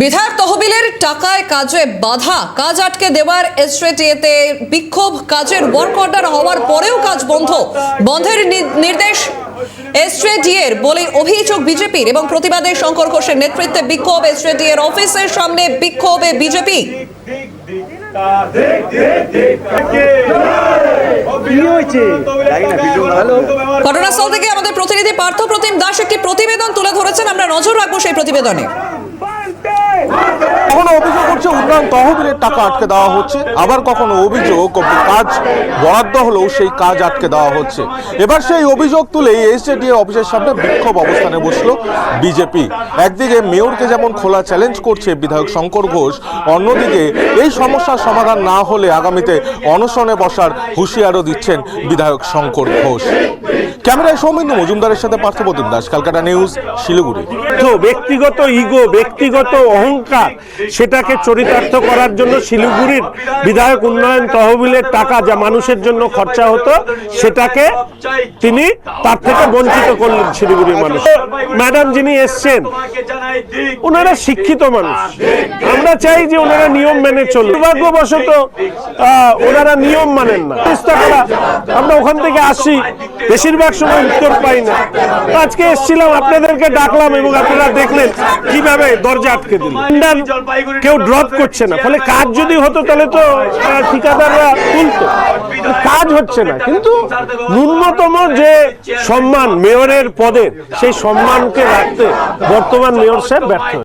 বিধায়ক তহবিলের টাকায় কাজে বাধা। কাজ আটকে দেওয়ার এসটিএতে বিক্ষোভ। কাজের ওয়ার্ক অর্ডার হওয়ার পরেও কাজ বন্ধ। বন্ধের নির্দেশ এসটিএর বলে অভিযোগ বিজেপির এবং প্রতিবাদে শঙ্কর ঘোষের নেতৃত্বে বিক্ষোভ এসটিএর অফিসের সামনে বিক্ষোভে বিজেপি। ঘটনাস্থল থেকে আমাদের প্রতিনিধি পার্থ প্রতিম দাস একটি প্রতিবেদন তুলে ধরেছেন। আমরা নজর রাখব সেই প্রতিবেদনে। অভিযোগ উন্নয়ন তহবিলের টাকা আটকে দেওয়া হচ্ছে। আবার কখনো অভিযোগ কাজ বরাদ্দ হলেও সেই কাজ আটকে দেওয়া হচ্ছে। এবার সেই অভিযোগ তুলে এসজেডি অফিসের সামনে বিক্ষোভ অবস্থানে বসল বিজেপি। একদিকে মেয়রকে যেমন খোলা চ্যালেঞ্জ করছে বিধায়ক শঙ্কর ঘোষ, অন্যদিকে এই সমস্যার সমাধান না হলে আগামীতে অনশনে বসার হুঁশিয়ারও দিচ্ছেন বিধায়ক শঙ্কর ঘোষ। ক্যামেরায় সৌমিন্দ মজুমদারের সাথে পার্থপ্রতিম দাস ক্যালকাটা নিউজ, শিলিগুড়ি। তো ব্যক্তিগত ইগো, ব্যক্তিগত অহংকার, সেটাকে চরিতার্থ করার জন্য শিলিগুড়ির বিধায়ক উন্নয়ন তহবিলের টাকা যা মানুষের জন্য খরচা হতো, সেটাকে তিনি তার থেকে বঞ্চিত করলেন শিলিগুড়ির মানুষ। ম্যাডাম যিনি এসছেন, ওনারা শিক্ষিত মানুষ। আমরা চাই যে ওনারা নিয়ম মেনে চলুন দুর্ভাগ্যবশত ওনারা নিয়ম মানেন না। আমরা ওখান থেকে আসি। বেশিরভাগ সময় উত্তর পাই না। আজকে এসেছিলাম, আপনাদেরকে ডাকলাম এবং আপনারা দেখলেন কীভাবে দরজা আটকে দিল। কেউ ড্রপ করছে না। ফলে কাজ যদি হতো, তাহলে তো ঠিকাদাররা তুলতো। কাজ হচ্ছে না। কিন্তু ন্যূনতম যে সম্মান, মেয়রের পদের সেই সম্মানকে রাখতে বর্তমান মেয়র সাহেব ব্যর্থ।